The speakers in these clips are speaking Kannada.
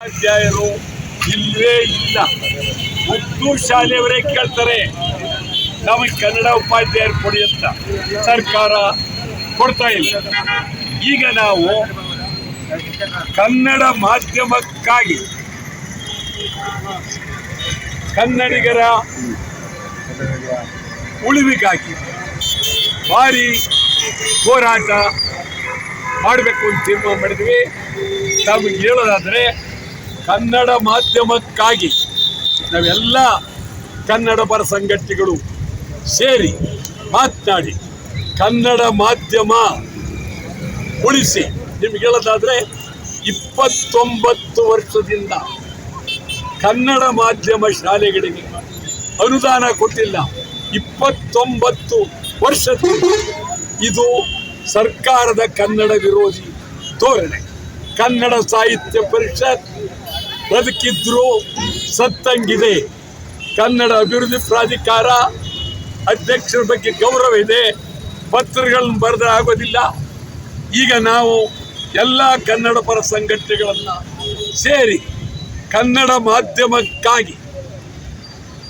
ಉಪಾಧ್ಯಾಯರು ಇಲ್ಲವೇ ಇಲ್ಲ. ಉದ್ದು ಶಾಲೆಯವರೇ ಕೇಳ್ತಾರೆ, ನಮಗೆ ಕನ್ನಡ ಉಪಾಧ್ಯಾಯರು ಕೊಡಿ ಅಂತ ಸರ್ಕಾರ ಕೊಡ್ತಾ ಇಲ್ಲ. ಈಗ ನಾವು ಕನ್ನಡ ಮಾಧ್ಯಮಕ್ಕಾಗಿ ಕನ್ನಡಿಗರ ಉಳಿವಿಗಾಗಿ ಭಾರಿ ಹೋರಾಟ ಮಾಡಬೇಕು ಅಂತ ತೀರ್ಮಾನ ಮಾಡಿದ್ವಿ. ನಮಗೆ ಹೇಳೋದಾದ್ರೆ ಕನ್ನಡ ಮಾಧ್ಯಮಕ್ಕಾಗಿ ನಾವೆಲ್ಲ ಕನ್ನಡ ಪರ ಸಂಘಟನೆಗಳು ಸೇರಿ ಮಾತನಾಡಿ ಕನ್ನಡ ಮಾಧ್ಯಮ ಉಳಿಸಿ. ನಿಮ್ಗೆ ಹೇಳೋದಾದರೆ ಇಪ್ಪತ್ತೊಂಬತ್ತು ವರ್ಷದಿಂದ ಕನ್ನಡ ಮಾಧ್ಯಮ ಶಾಲೆಗಳಿಗೆ ಅನುದಾನ ಕೊಟ್ಟಿಲ್ಲ. ಇಪ್ಪತ್ತೊಂಬತ್ತು ವರ್ಷದಿಂದ ಇದು ಸರ್ಕಾರದ ಕನ್ನಡ ವಿರೋಧಿ ಧೋರಣೆ. ಕನ್ನಡ ಸಾಹಿತ್ಯ ಪರಿಷತ್ ಬದುಕಿದ್ರು ಸತ್ತಂಗಿದೆ. ಕನ್ನಡ ಅಭಿವೃದ್ಧಿ ಪ್ರಾಧಿಕಾರ ಅಧ್ಯಕ್ಷರ ಬಗ್ಗೆ ಗೌರವ ಇದೆ. ಪತ್ರಗಳನ್ನು ಬರೆದ್ರೆ ಆಗೋದಿಲ್ಲ. ಈಗ ನಾವು ಎಲ್ಲ ಕನ್ನಡ ಪರ ಸಂಘಟನೆಗಳನ್ನು ಸೇರಿ ಕನ್ನಡ ಮಾಧ್ಯಮಕ್ಕಾಗಿ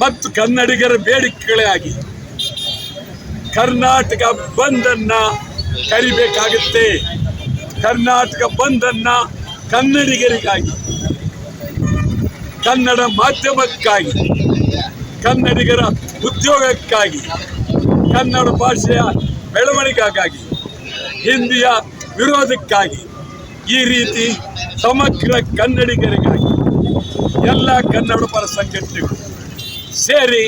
ಮತ್ತು ಕನ್ನಡಿಗರ ಬೇಡಿಕೆಗಳಾಗಿ ಕರ್ನಾಟಕ ಬಂದನ್ನು ಕರಿಬೇಕಾಗುತ್ತೆ. ಕರ್ನಾಟಕ ಬಂದನ್ನು ಕನ್ನಡಿಗರಿಗಾಗಿ ಕನ್ನಡ ಮಾಧ್ಯಮಕ್ಕಾಗಿ, ಕನ್ನಡಿಗರ ಉದ್ಯೋಗಕ್ಕಾಗಿ, ಕನ್ನಡ ಭಾಷೆಯ ಬೆಳವಣಿಗೆಗಾಗಿ, ಹಿಂದಿಯ ವಿರೋಧಕ್ಕಾಗಿ ಈ ರೀತಿ ಸಮಗ್ರ ಕನ್ನಡಿಗರಿಗಾಗಿ ಎಲ್ಲ ಕನ್ನಡ ಪರ ಸಂಘಟನೆಗಳು ಸೇರಿ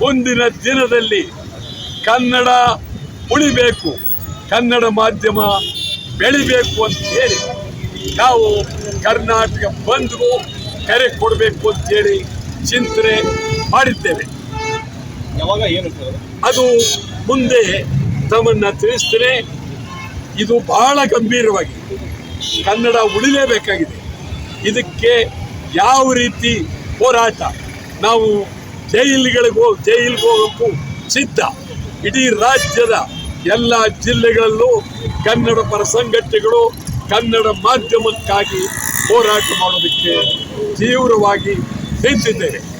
ಮುಂದಿನ ದಿನದಲ್ಲಿ ಕನ್ನಡ ಉಳಿಬೇಕು, ಕನ್ನಡ ಮಾಧ್ಯಮ ಬೆಳಿಬೇಕು ಅಂತ ಹೇಳಿ ನಾವು ಕರ್ನಾಟಕ ಬಂದ್ಗೂ ಕರೆ ಕೊಡಬೇಕು ಅಂತೇಳಿ ಚಿಂತನೆ ಮಾಡಿದ್ದೇವೆ. ಯಾವಾಗ ಏನು ಅದು ಮುಂದೆ ತಮ್ಮನ್ನ ತಿಳಿಸ್ತೇನೆ. ಇದು ಬಹಳ ಗಂಭೀರವಾಗಿ ಕನ್ನಡ ಉಳಿಲೇಬೇಕಾಗಿದೆ. ಇದಕ್ಕೆ ಯಾವ ರೀತಿ ಹೋರಾಟ? ನಾವು ಜೈಲುಗಳಿಗೆ ಹೋಗಿ ಜೈಲಿಗೆ ಹೋಗೋಕ್ಕೂ ಸಿದ್ಧ. ಇಡೀ ರಾಜ್ಯದ ಎಲ್ಲ ಜಿಲ್ಲೆಗಳಲ್ಲೂ ಕನ್ನಡ ಪರ ಸಂಘಟನೆಗಳು ಕನ್ನಡ ಮಾಧ್ಯಮಕ್ಕಾಗಿ ಹೋರಾಟ ಮಾಡೋದಕ್ಕೆ ತೀವ್ರವಾಗಿ ನಿಂತಿದ್ದೇವೆ.